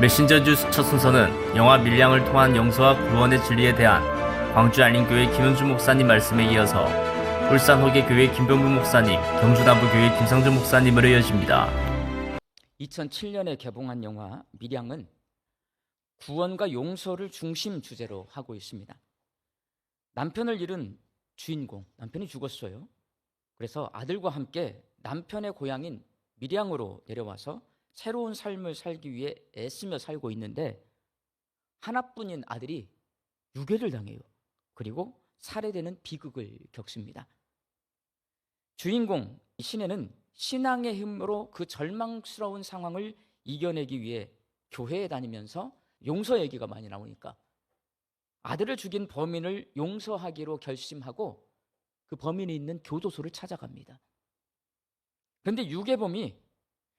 메신저 뉴스 첫 순서는 영화 밀양을 통한 영서와 구원의 진리에 대한 광주 알림교회 김현주 목사님 말씀에 이어서 울산 허계교회 김병구 목사님, 경주남부교회 김상준 목사님으로 이어집니다. 2007년에 개봉한 영화 밀양은 구원과 용서를 중심 주제로 하고 있습니다. 남편을 잃은 주인공, 남편이 죽었어요. 그래서 아들과 함께 남편의 고향인 밀양으로 내려와서 새로운 삶을 살기 위해 애쓰며 살고 있는데 하나뿐인 아들이 유괴를 당해요. 그리고 살해되는 비극을 겪습니다. 주인공 신혜는 신앙의 힘으로 그 절망스러운 상황을 이겨내기 위해 교회에 다니면서 용서 얘기가 많이 나오니까 아들을 죽인 범인을 용서하기로 결심하고 그 범인이 있는 교도소를 찾아갑니다. 그런데 유괴범이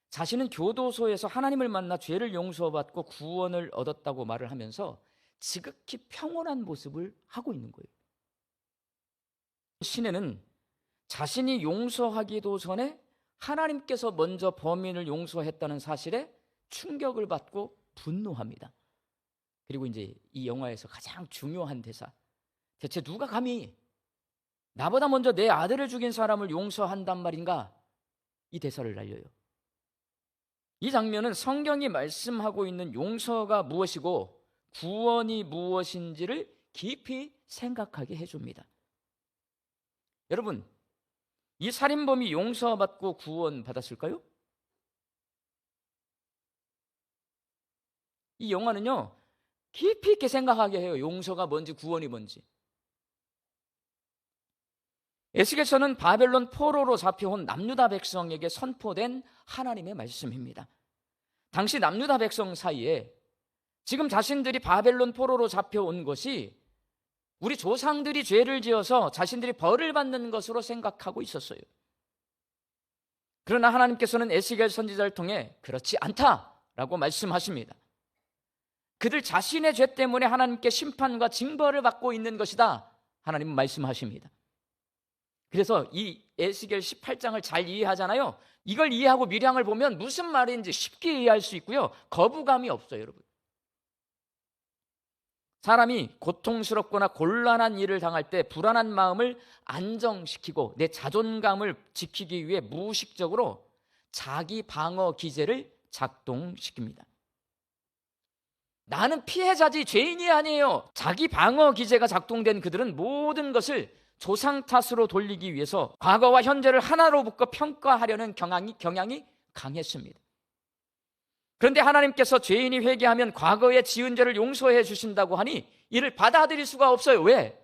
자신은 교도소에서 하나님을 만나 죄를 용서받고 구원을 얻었다고 말을 하면서 지극히 평온한 모습을 하고 있는 거예요. 신혜는 자신이 용서하기도 전에 하나님께서 먼저 범인을 용서했다는 사실에 충격을 받고 분노합니다. 그리고 이제 이 영화에서 가장 중요한 대사. 대체 누가 감히 나보다 먼저 내 아들을 죽인 사람을 용서한단 말인가? 이 대사를 날려요. 이 장면은 성경이 말씀하고 있는 용서가 무엇이고 구원이 무엇인지를 깊이 생각하게 해줍니다. 여러분, 이 살인범이 용서받고 구원받았을까요? 이 영화는요, 깊이 있게 생각하게 해요. 용서가 뭔지, 구원이 뭔지. 에스겔서는 바벨론 포로로 잡혀온 남유다 백성에게 선포된 하나님의 말씀입니다. 당시 남유다 백성 사이에 지금 자신들이 바벨론 포로로 잡혀온 것이 우리 조상들이 죄를 지어서 자신들이 벌을 받는 것으로 생각하고 있었어요. 그러나 하나님께서는 에스겔 선지자를 통해 그렇지 않다라고 말씀하십니다. 그들 자신의 죄 때문에 하나님께 심판과 징벌을 받고 있는 것이다. 하나님은 말씀하십니다. 그래서 이 에스겔 18장을 잘 이해하잖아요. 이걸 이해하고 밀양을 보면 무슨 말인지 쉽게 이해할 수 있고요. 거부감이 없어요, 여러분. 사람이 고통스럽거나 곤란한 일을 당할 때 불안한 마음을 안정시키고 내 자존감을 지키기 위해 무의식적으로 자기 방어 기제를 작동시킵니다. 나는 피해자지 죄인이 아니에요. 자기 방어 기제가 작동된 그들은 모든 것을 조상 탓으로 돌리기 위해서 과거와 현재를 하나로 묶어 평가하려는 경향이, 경향이 강했습니다. 그런데 하나님께서 죄인이 회개하면 과거에 지은 죄를 용서해 주신다고 하니 이를 받아들일 수가 없어요. 왜?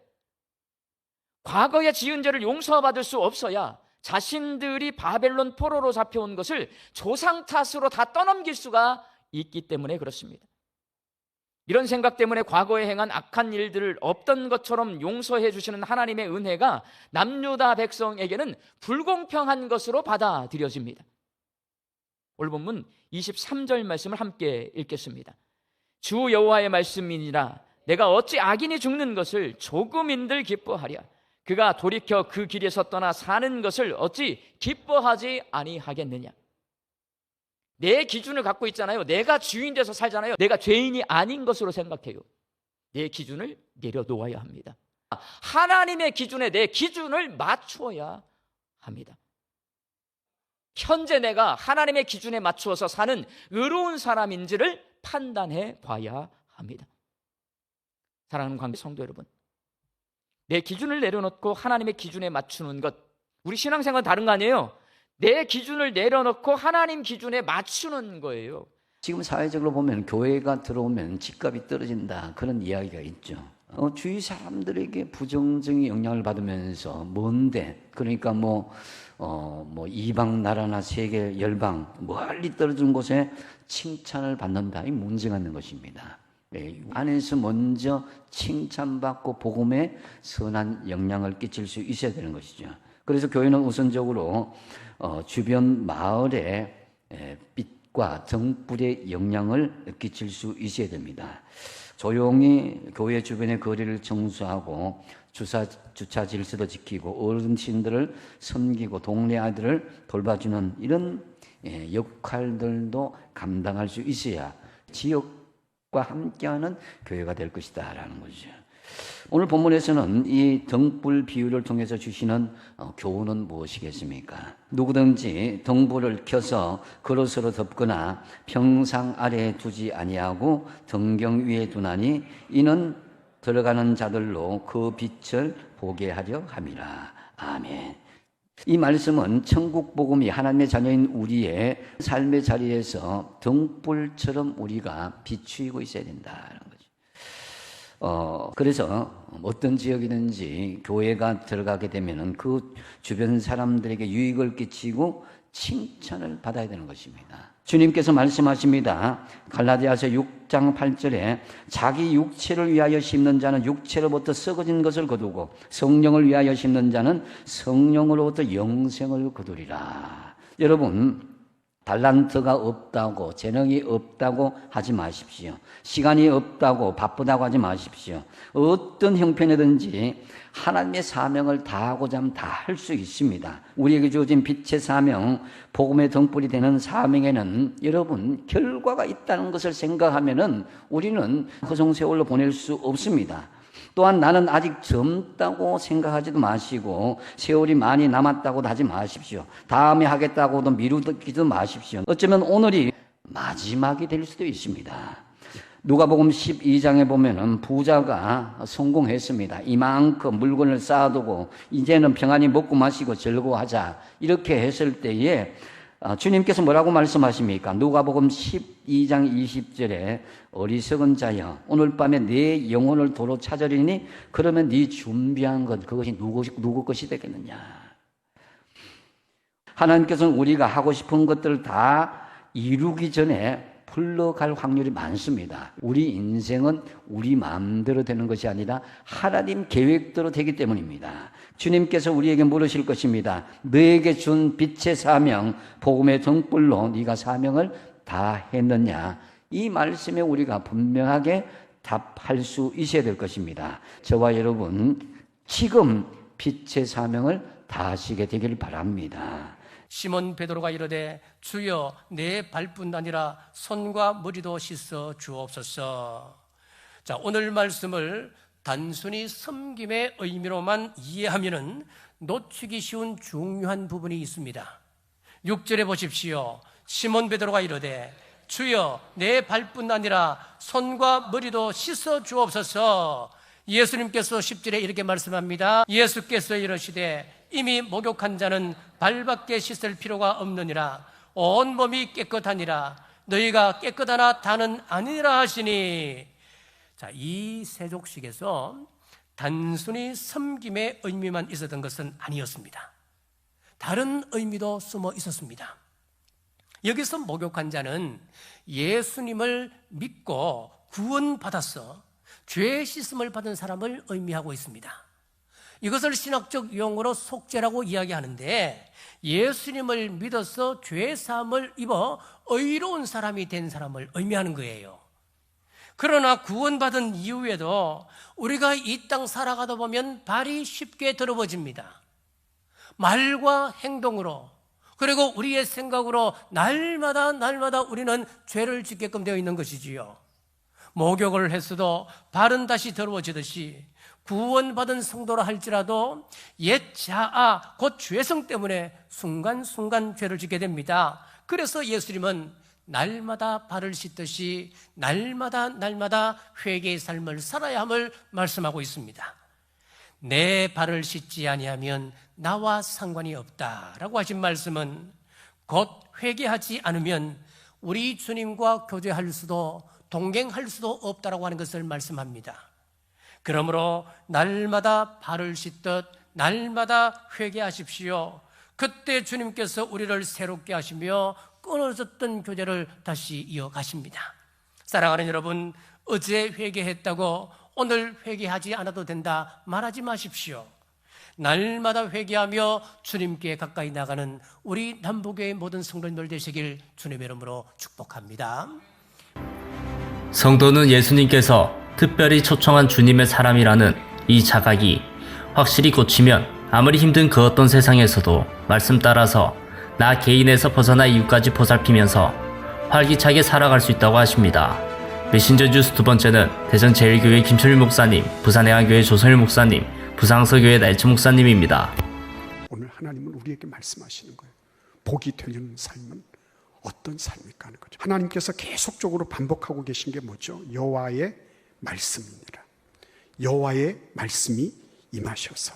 과거에 지은 죄를 용서받을 수 없어야 자신들이 바벨론 포로로 잡혀온 것을 조상 탓으로 다 떠넘길 수가 있기 때문에 그렇습니다. 이런 생각 때문에 과거에 행한 악한 일들을 없던 것처럼 용서해 주시는 하나님의 은혜가 남유다 백성에게는 불공평한 것으로 받아들여집니다. 오늘 본문 23절 말씀을 함께 읽겠습니다. 주 여호와의 말씀이니라 내가 어찌 악인이 죽는 것을 조금인들 기뻐하랴 그가 돌이켜 그 길에서 떠나 사는 것을 어찌 기뻐하지 아니하겠느냐 내 기준을 갖고 있잖아요. 내가 주인 돼서 살잖아요. 내가 죄인이 아닌 것으로 생각해요. 내 기준을 내려놓아야 합니다. 하나님의 기준에 내 기준을 맞추어야 합니다. 현재 내가 하나님의 기준에 맞추어서 사는 의로운 사람인지를 판단해 봐야 합니다. 사랑하는 관계 성도 여러분. 내 기준을 내려놓고 하나님의 기준에 맞추는 것. 우리 신앙생활은 다른 거 아니에요? 내 기준을 내려놓고 하나님 기준에 맞추는 거예요. 지금 사회적으로 보면 교회가 들어오면 집값이 떨어진다 그런 이야기가 있죠. 어, 주위 사람들에게 부정적인 영향을 받으면서 뭔데 그러니까 뭐, 어, 뭐 이방 나라나 세계 열방 멀리 떨어진 곳에 칭찬을 받는다 이 문제가 있는 것입니다. 예, 안에서 먼저 칭찬받고 복음에 선한 영향을 끼칠 수 있어야 되는 것이죠. 그래서 교회는 우선적으로 어, 주변 마을에 에, 빛과 정불의 영향을 끼칠 수 있어야 됩니다. 조용히 교회 주변의 거리를 청소하고 주차, 주차 질서도 지키고 어르신들을 섬기고 동네 아이들을 돌봐주는 이런 예, 역할들도 감당할 수 있어야 지역과 함께하는 교회가 될 것이다라는 거죠. 오늘 본문에서는 이 등불 비유를 통해서 주시는 어, 교훈은 무엇이겠습니까? 누구든지 등불을 켜서 그릇으로 덮거나 평상 아래에 두지 아니하고 등경 위에 두나니 이는 들어가는 자들로 그 빛을 보게 하려 함이라. 아멘. 이 말씀은 천국 복음이 하나님의 자녀인 우리의 삶의 자리에서 등불처럼 우리가 비추이고 있어야 된다는 거죠. 어, 그래서 어떤 지역이든지 교회가 들어가게 되면은 그 주변 사람들에게 유익을 끼치고 칭찬을 받아야 되는 것입니다. 주님께서 말씀하십니다. 갈라디아서 6장 8절에 자기 육체를 위하여 심는 자는 육체로부터 썩어진 것을 거두고 성령을 위하여 심는 자는 성령으로부터 영생을 거두리라. 여러분 달란트가 없다고 재능이 없다고 하지 마십시오. 시간이 없다고 바쁘다고 하지 마십시오. 어떤 형편이든지 하나님의 사명을 다하고자 하면 다 할 수 있습니다. 우리에게 주어진 빛의 사명, 복음의 등불이 되는 사명에는 여러분 결과가 있다는 것을 생각하면은 우리는 허송세월로 보낼 수 없습니다. 또한 나는 아직 젊다고 생각하지도 마시고 세월이 많이 남았다고도 하지 마십시오. 다음에 하겠다고도 미루기도 마십시오. 어쩌면 오늘이 마지막이 될 수도 있습니다. 누가복음 12장에 보면은 부자가 성공했습니다. 이만큼 물건을 쌓아두고 이제는 평안히 먹고 마시고 즐거워하자 이렇게 했을 때에 아, 주님께서 뭐라고 말씀하십니까? 누가복음 12장 20절에 어리석은 자여 오늘 밤에 내 영혼을 도로 찾으리니 그러면 네 준비한 것 그것이 누구, 누구 것이 되겠느냐? 하나님께서는 우리가 하고 싶은 것들을 다 이루기 전에 불러갈 확률이 많습니다. 우리 인생은 우리 마음대로 되는 것이 아니라 하나님 계획대로 되기 때문입니다. 주님께서 우리에게 물으실 것입니다. 너에게 준 빛의 사명, 복음의 등불로 네가 사명을 다 했느냐? 이 말씀에 우리가 분명하게 답할 수 있어야 될 것입니다. 저와 여러분 지금 빛의 사명을 다 하시게 되길 바랍니다. 시몬 베드로가 이르되 주여 내 발뿐 아니라 손과 머리도 씻어 주옵소서. 자, 오늘 말씀을 단순히 섬김의 의미로만 이해하면은 놓치기 쉬운 중요한 부분이 있습니다. 6절에 보십시오. 시몬 베드로가 이르되 주여 내 발뿐 아니라 손과 머리도 씻어 주옵소서. 예수님께서 10절에 이렇게 말씀합니다. 예수께서 이르시되 이미 목욕한 자는 발밖에 씻을 필요가 없느니라 온 몸이 깨끗하니라 너희가 깨끗하나 다는 아니라 하시니 자, 이 세족식에서 단순히 섬김의 의미만 있었던 것은 아니었습니다. 다른 의미도 숨어 있었습니다. 여기서 목욕한 자는 예수님을 믿고 구원받았어 죄 씻음을 받은 사람을 의미하고 있습니다. 이것을 신학적 용어로 속죄라고 이야기하는데 예수님을 믿어서 죄 사함을 입어 의로운 사람이 된 사람을 의미하는 거예요. 그러나 구원받은 이후에도 우리가 이 땅 살아가다 보면 발이 쉽게 들어버집니다. 말과 행동으로 그리고 우리의 생각으로 날마다 날마다 우리는 죄를 짓게끔 되어 있는 것이지요. 목욕을 했어도 발은 다시 더러워지듯이 구원받은 성도라 할지라도 옛 자아, 곧 죄성 때문에 순간순간 죄를 짓게 됩니다. 그래서 예수님은 날마다 발을 씻듯이 날마다 날마다 회개의 삶을 살아야 함을 말씀하고 있습니다. 내 발을 씻지 아니하면 나와 상관이 없다라고 하신 말씀은 곧 회개하지 않으면 우리 주님과 교제할 수도 동행할 수도 없다라고 하는 것을 말씀합니다. 그러므로 날마다 발을 씻듯 날마다 회개하십시오. 그때 주님께서 우리를 새롭게 하시며 끊어졌던 교제를 다시 이어가십니다. 사랑하는 여러분, 어제 회개했다고 오늘 회개하지 않아도 된다 말하지 마십시오. 날마다 회개하며 주님께 가까이 나가는 우리 남북의 모든 성도님들 되시길 주님의 이름으로 축복합니다. 성도는 예수님께서 특별히 초청한 주님의 사람이라는 이 자각이 확실히 고치면 아무리 힘든 그 어떤 세상에서도 말씀 따라서 나 개인에서 벗어나 이웃까지 보살피면서 활기차게 살아갈 수 있다고 하십니다. 메신저 뉴스 두 번째는 대전 제일교회 김철일 목사님, 부산해안교회 조선일 목사님, 부상서교회 날치 목사님입니다. 오늘 하나님은 우리에게 말씀하시는 거예요. 복이 되는 삶은 어떤 삶일까 하는 거죠. 하나님께서 계속적으로 반복하고 계신 게 뭐죠? 여호와의 말씀입니다. 여호와의 말씀이 임하셔서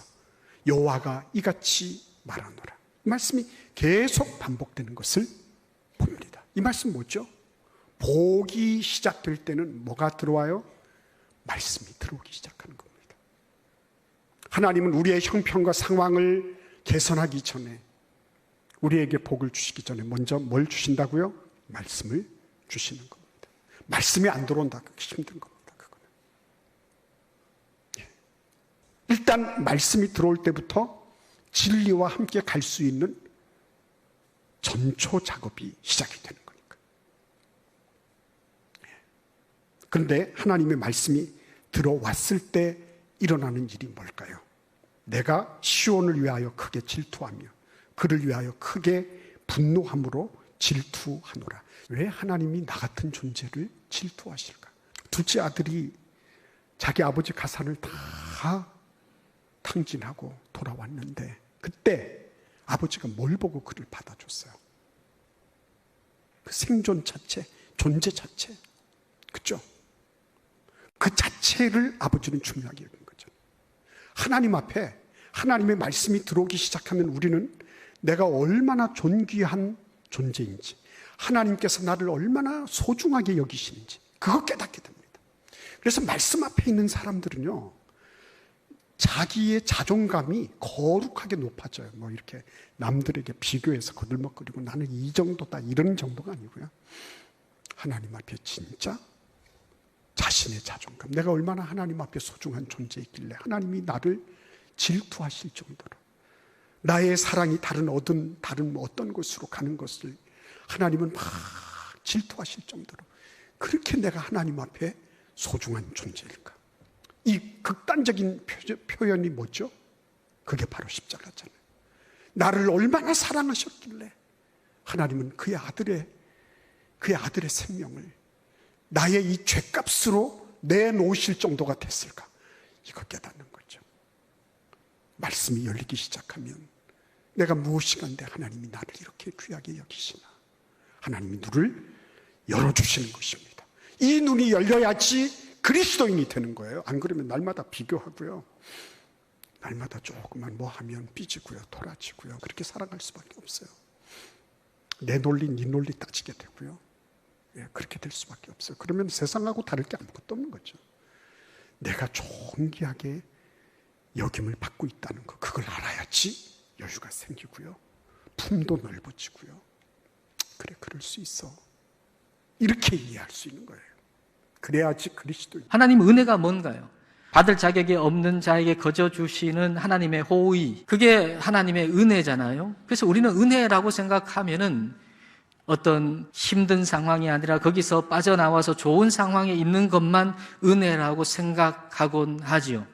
여호와가 이같이 말하노라. 이 말씀이 계속 반복되는 것을 봅니다. 이 말씀 뭐죠? 복이 시작될 때는 뭐가 들어와요? 말씀이 들어오기 시작하는 겁니다. 하나님은 우리의 형편과 상황을 개선하기 전에 우리에게 복을 주시기 전에 먼저 뭘 주신다고요? 말씀을 주시는 겁니다. 말씀이 안 들어온다. 힘든 겁니다. 그거는. 예. 일단 말씀이 들어올 때부터 진리와 함께 갈 수 있는 전초 작업이 시작이 되는 거니까. 예. 그런데 하나님의 말씀이 들어왔을 때 일어나는 일이 뭘까요? 내가 시온을 위하여 크게 질투하며 그를 위하여 크게 분노함으로 질투하노라. 왜 하나님이 나 같은 존재를 질투하실까? 둘째 아들이 자기 아버지 가산을 다 탕진하고 돌아왔는데 그때 아버지가 뭘 보고 그를 받아줬어요? 그 생존 자체, 존재 자체. 그죠? 그 자체를 아버지는 중요하게 여긴 거죠. 하나님 앞에 하나님의 말씀이 들어오기 시작하면 우리는 내가 얼마나 존귀한 존재인지, 하나님께서 나를 얼마나 소중하게 여기시는지, 그거 깨닫게 됩니다. 그래서 말씀 앞에 있는 사람들은요, 자기의 자존감이 거룩하게 높아져요. 뭐 이렇게 남들에게 비교해서 거들먹거리고 나는 이 정도다 이런 정도가 아니고요. 하나님 앞에 진짜 자신의 자존감, 내가 얼마나 하나님 앞에 소중한 존재이길래 하나님이 나를 질투하실 정도로 나의 사랑이 다른 어떤 다른 뭐 어떤 곳으로 가는 것을 하나님은 막 질투하실 정도로 그렇게 내가 하나님 앞에 소중한 존재일까? 이 극단적인 표, 현이 뭐죠? 그게 바로 십자가잖아요. 나를 얼마나 사랑하셨길래 하나님은 그의 아들의 그의 아들의 생명을 나의 이 죄값으로 내놓으실 정도가 됐을까? 이거 깨닫는 거죠. 말씀이 열리기 시작하면 내가 무엇이간데 하나님이 나를 이렇게 귀하게 여기시나. 하나님이 눈을 열어주시는 것입니다. 이 눈이 열려야지 그리스도인이 되는 거예요. 안 그러면 날마다 비교하고요. 날마다 조금만 뭐 하면 삐지고요. 돌아지고요. 그렇게 살아갈 수밖에 없어요. 내 논리, 네 논리 따지게 되고요. 예, 그렇게 될 수밖에 없어요. 그러면 세상하고 다를 게 아무것도 없는 거죠. 내가 존귀하게 여김을 받고 있다는 거, 그걸 알아야지 여유가 생기고요. 품도 넓어지고요. 그래, 그럴 수 있어. 이렇게 이해할 수 있는 거예요. 그래야지 그리스도인. 하나님 은혜가 뭔가요? 받을 자격이 없는 자에게 거저 주시는 하나님의 호의. 그게 하나님의 은혜잖아요. 그래서 우리는 은혜라고 생각하면은 어떤 힘든 상황이 아니라 거기서 빠져나와서 좋은 상황에 있는 것만 은혜라고 생각하곤 하지요.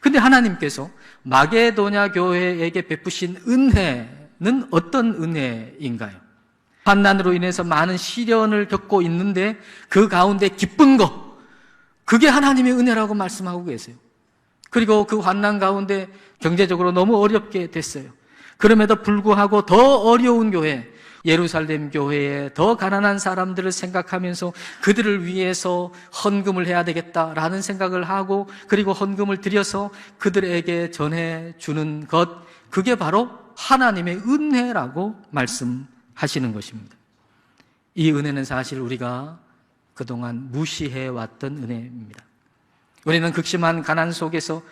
근데 하나님께서 마게도냐 교회에게 베푸신 은혜는 어떤 은혜인가요? 환난으로 인해서 많은 시련을 겪고 있는데 그 가운데 기쁜 것, 그게 하나님의 은혜라고 말씀하고 계세요. 그리고 그 환난 가운데 경제적으로 너무 어렵게 됐어요. 그럼에도 불구하고 더 어려운 교회, 예루살렘 교회에 더 가난한 사람들을 생각하면서 그들을 위해서 헌금을 해야 되겠다라는 생각을 하고 그리고 헌금을 들여서 그들에게 전해 주는 것, 그게 바로 하나님의 은혜라고 말씀 하시는 것입니다. 이 은혜는 사실 우리가 그동안 무시해 왔던 은혜입니다. 우리는 극심한 가난 속에서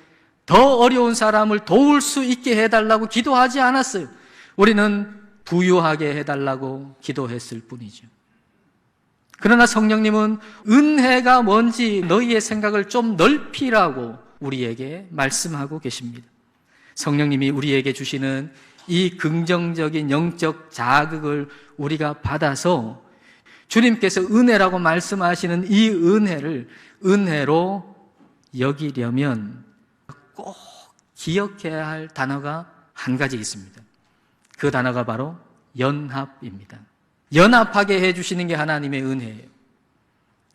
더 어려운 사람을 도울 수 있게 해달라고 기도하지 않았어요. 우리는 부유하게 해달라고 기도했을 뿐이죠. 그러나 성령님은 은혜가 뭔지 너희의 생각을 좀 넓히라고 우리에게 말씀하고 계십니다. 성령님이 우리에게 주시는 이 긍정적인 영적 자극을 우리가 받아서 주님께서 은혜라고 말씀하시는 이 은혜를 은혜로 여기려면 꼭 기억해야 할 단어가 한 가지 있습니다. 그 단어가 바로 연합입니다. 연합하게 해주시는 게 하나님의 은혜예요.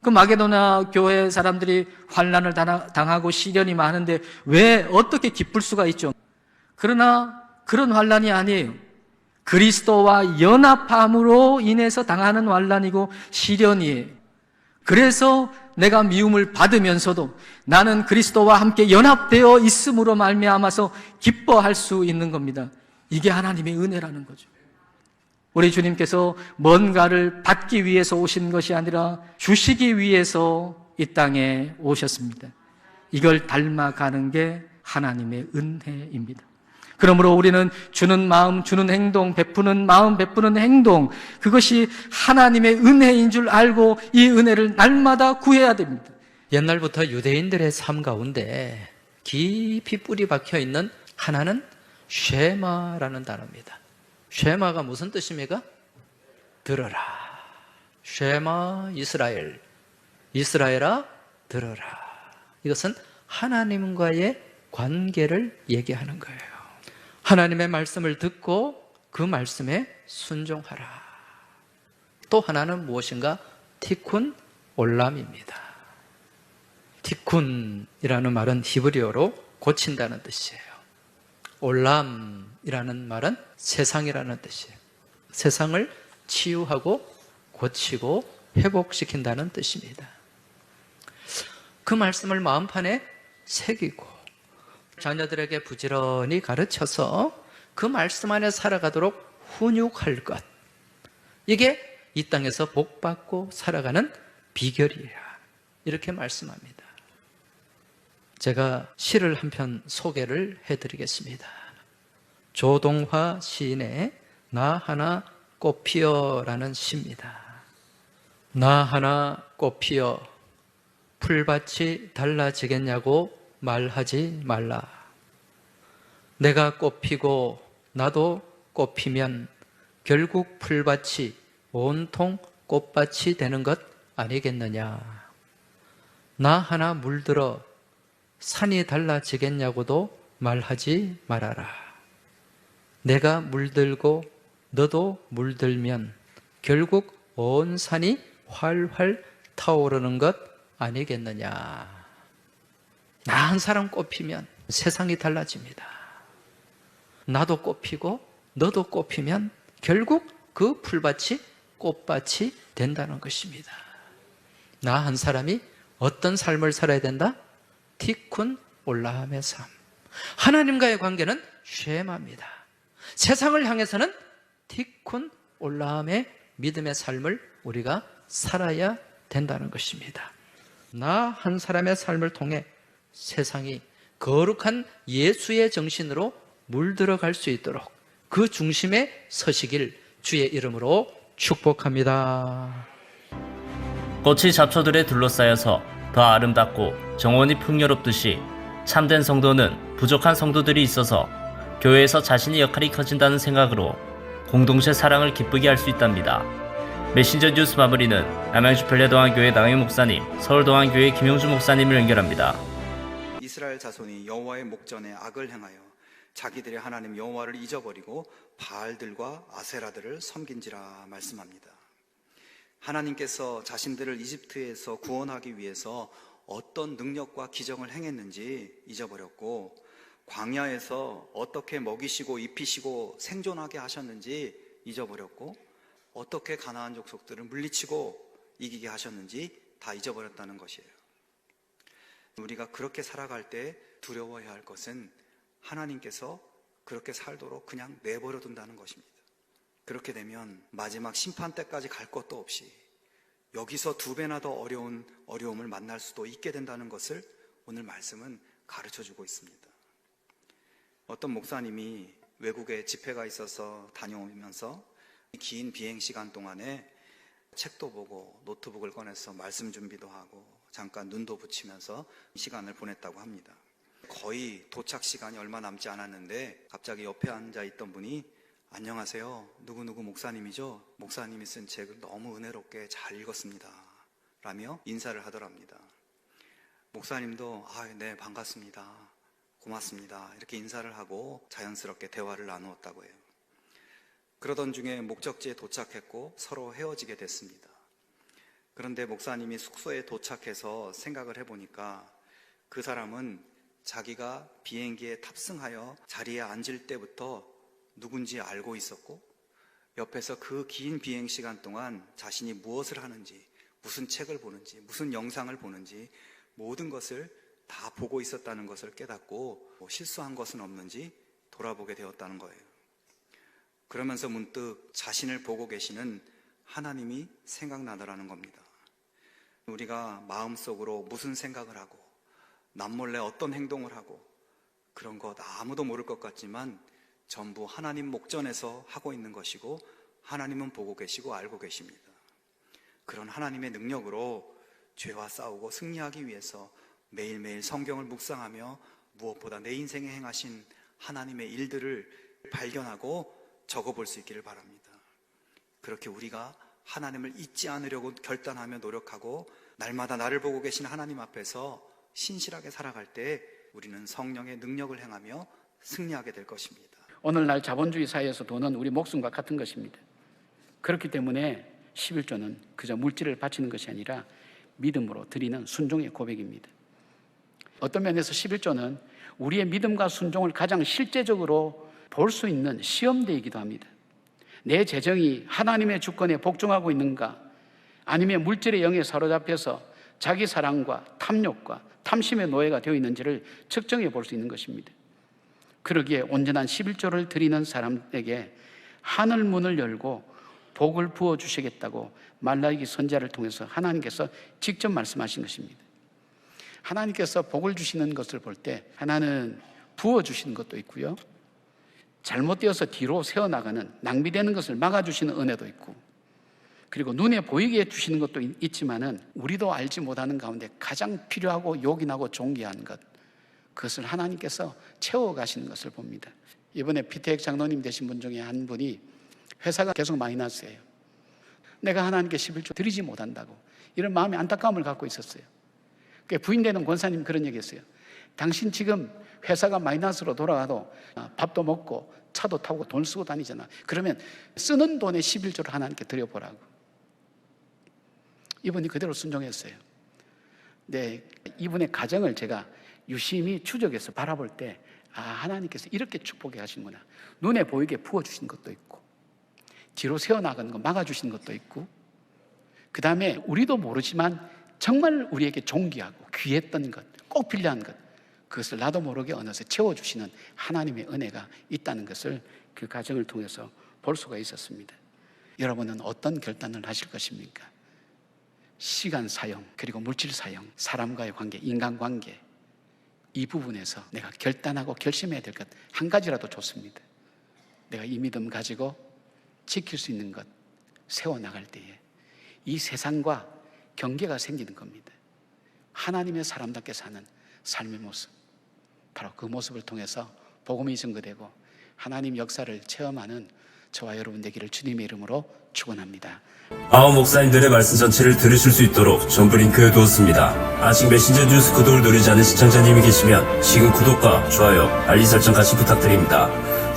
그 마게도나 교회 사람들이 환란을 당하- 당하고 시련이 많은데 왜 어떻게 기쁠 수가 있죠? 그러나 그런 환란이 아니에요. 그리스도와 연합함으로 인해서 당하는 환란이고 시련이에요. 그래서 내가 미움을 받으면서도 나는 그리스도와 함께 연합되어 있음으로 말미암아서 기뻐할 수 있는 겁니다. 이게 하나님의 은혜라는 거죠. 우리 주님께서 뭔가를 받기 위해서 오신 것이 아니라 주시기 위해서 이 땅에 오셨습니다. 이걸 닮아가는 게 하나님의 은혜입니다. 그러므로 우리는 주는 마음, 주는 행동, 베푸는 마음, 베푸는 행동, 그것이 하나님의 은혜인 줄 알고 이 은혜를 날마다 구해야 됩니다. 옛날부터 유대인들의 삶 가운데 깊이 뿌리 박혀 있는 하나는 쉐마라는 단어입니다. 쉐마가 무슨 뜻입니까? 들어라. 쉐마 이스라엘. 이스라엘아 들어라. 이것은 하나님과의 관계를 얘기하는 거예요. 하나님의 말씀을 듣고 그 말씀에 순종하라. 또 하나는 무엇인가? 티쿤 올람입니다. 티쿤이라는 말은 히브리어로 고친다는 뜻이에요. 올람이라는 말은 세상이라는 뜻이에요. 세상을 치유하고 고치고 회복시킨다는 뜻입니다. 그 말씀을 마음판에 새기고 자녀들에게 부지런히 가르쳐서 그 말씀 안에 살아가도록 훈육할 것. 이게 이 땅에서 복 받고 살아가는 비결이야. 이렇게 말씀합니다. 제가 시를 한 편 소개를 해드리겠습니다. 조동화 시인의 나 하나 꽃 피어라는 시입니다. 나 하나 꽃 피어 풀밭이 달라지겠냐고 말하지 말라. 내가 꽃피고 나도 꽃피면 결국 풀밭이 온통 꽃밭이 되는 것 아니겠느냐. 나 하나 물들어 산이 달라지겠냐고도 말하지 말아라. 내가 물들고 너도 물들면 결국 온 산이 활활 타오르는 것 아니겠느냐. 나 한 사람 꽃피면 세상이 달라집니다. 나도 꽃피고 너도 꽃피면 결국 그 풀밭이 꽃밭이 된다는 것입니다. 나 한 사람이 어떤 삶을 살아야 된다? 티쿤 올라함의 삶. 하나님과의 관계는 쉐마입니다. 세상을 향해서는 티쿤 올라함의 믿음의 삶을 우리가 살아야 된다는 것입니다. 나 한 사람의 삶을 통해 세상이 거룩한 예수의 정신으로 물들어갈 수 있도록 그 중심에 서시길 주의 이름으로 축복합니다. 꽃이 잡초들에 둘러싸여서 더 아름답고 정원이 풍요롭듯이 참된 성도는 부족한 성도들이 있어서 교회에서 자신의 역할이 커진다는 생각으로 공동체 사랑을 기쁘게 할 수 있답니다. 메신저 뉴스 마무리는 남양주 별내동안교회 나영희 목사님, 서울동안교회 김용주 목사님을 연결합니다. 이스라엘 자손이 여호와의 목전에 악을 행하여 자기들의 하나님 여호와를 잊어버리고 바알들과 아세라들을 섬긴지라 말씀합니다. 하나님께서 자신들을 이집트에서 구원하기 위해서 어떤 능력과 기적을 행했는지 잊어버렸고 광야에서 어떻게 먹이시고 입히시고 생존하게 하셨는지 잊어버렸고 어떻게 가나안 족속들을 물리치고 이기게 하셨는지 다 잊어버렸다는 것이에요. 우리가 그렇게 살아갈 때 두려워해야 할 것은 하나님께서 그렇게 살도록 그냥 내버려 둔다는 것입니다. 그렇게 되면 마지막 심판 때까지 갈 것도 없이 여기서 두 배나 더 어려운 어려움을 만날 수도 있게 된다는 것을 오늘 말씀은 가르쳐 주고 있습니다. 어떤 목사님이 외국에 집회가 있어서 다녀오면서 긴 비행 시간 동안에 책도 보고 노트북을 꺼내서 말씀 준비도 하고 잠깐 눈도 붙이면서 시간을 보냈다고 합니다. 거의 도착 시간이 얼마 남지 않았는데 갑자기 옆에 앉아 있던 분이 안녕하세요. 누구누구 목사님이죠? 목사님이 쓴 책을 너무 은혜롭게 잘 읽었습니다. 라며 인사를 하더랍니다. 목사님도 아, 네, 반갑습니다. 고맙습니다. 이렇게 인사를 하고 자연스럽게 대화를 나누었다고 해요. 그러던 중에 목적지에 도착했고 서로 헤어지게 됐습니다. 그런데 목사님이 숙소에 도착해서 생각을 해보니까 그 사람은 자기가 비행기에 탑승하여 자리에 앉을 때부터 누군지 알고 있었고 옆에서 그 긴 비행 시간 동안 자신이 무엇을 하는지, 무슨 책을 보는지, 무슨 영상을 보는지 모든 것을 다 보고 있었다는 것을 깨닫고 뭐 실수한 것은 없는지 돌아보게 되었다는 거예요. 그러면서 문득 자신을 보고 계시는 하나님이 생각나더라는 겁니다. 우리가 마음속으로 무슨 생각을 하고 남몰래 어떤 행동을 하고 그런 것 아무도 모를 것 같지만 전부 하나님 목전에서 하고 있는 것이고 하나님은 보고 계시고 알고 계십니다. 그런 하나님의 능력으로 죄와 싸우고 승리하기 위해서 매일매일 성경을 묵상하며 무엇보다 내 인생에 행하신 하나님의 일들을 발견하고 적어볼 수 있기를 바랍니다. 그렇게 우리가 하나님을 잊지 않으려고 결단하며 노력하고 날마다 나를 보고 계신 하나님 앞에서 신실하게 살아갈 때 우리는 성령의 능력을 행하며 승리하게 될 것입니다. 오늘날 자본주의 사회에서 돈은 우리 목숨과 같은 것입니다. 그렇기 때문에 11조는 그저 물질을 바치는 것이 아니라 믿음으로 드리는 순종의 고백입니다. 어떤 면에서 11조는 우리의 믿음과 순종을 가장 실제적으로 볼 수 있는 시험대이기도 합니다. 내 재정이 하나님의 주권에 복종하고 있는가 아니면 물질의 영에 사로잡혀서 자기 사랑과 탐욕과 탐심의 노예가 되어 있는지를 측정해 볼 수 있는 것입니다. 그러기에 온전한 11조를 드리는 사람에게 하늘 문을 열고 복을 부어 주시겠다고 말라기 선자를 통해서 하나님께서 직접 말씀하신 것입니다. 하나님께서 복을 주시는 것을 볼 때 하나는 부어 주시는 것도 있고요. 잘못되어서 뒤로 세워 나가는 낭비되는 것을 막아 주시는 은혜도 있고 그리고 눈에 보이게 해 주시는 것도 있- 있지만은 우리도 알지 못하는 가운데 가장 필요하고 요긴하고 존귀한 것 그것을 하나님께서 채워 가시는 것을 봅니다. 이번에 피태익 장로님 되신 분 중에 한 분이 회사가 계속 마이너스예요. 내가 하나님께 11조 드리지 못한다고 이런 마음의 안타까움을 갖고 있었어요. 그 부인 되는 권사님 그런 얘기 했어요. 당신 지금 회사가 마이너스로 돌아가도 아, 밥도 먹고 차도 타고 돈 쓰고 다니잖아. 그러면 쓰는 돈의 11조를 하나님께 드려보라고. 이분이 그대로 순종했어요. 네, 이분의 가정을 제가 유심히 추적해서 바라볼 때, 아, 하나님께서 이렇게 축복해 하시는구나. 눈에 보이게 부어주신 것도 있고, 뒤로 세워나가는 거 막아주신 것도 있고, 그 다음에 우리도 모르지만 정말 우리에게 존귀하고 귀했던 것, 꼭 필요한 것, 그것을 나도 모르게 어느새 채워주시는 하나님의 은혜가 있다는 것을 그 과정을 통해서 볼 수가 있었습니다. 여러분은 어떤 결단을 하실 것입니까? 시간 사용, 그리고 물질 사용, 사람과의 관계, 인간 관계, 이 부분에서 내가 결단하고 결심해야 될 것 한 가지라도 좋습니다. 내가 이 믿음 가지고 지킬 수 있는 것 세워 나갈 때에 이 세상과 경계가 생기는 겁니다. 하나님의 사람답게 사는 삶의 모습. 바로 그 모습을 통해서 복음이 증거되고 하나님 역사를 체험하는 저와 여러분 되기를 주님의 이름으로 축원합니다. 아우 목사님들의 말씀 전체를 들으실 수 있도록 전부 링크해 두었습니다. 아직 메신저 뉴스 구독을 누르지 않은 시청자님이 계시면 지금 구독과 좋아요, 알림 설정 같이 부탁드립니다.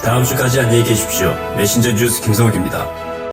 다음 주까지 안녕히 계십시오. 메신저 뉴스 김성욱입니다.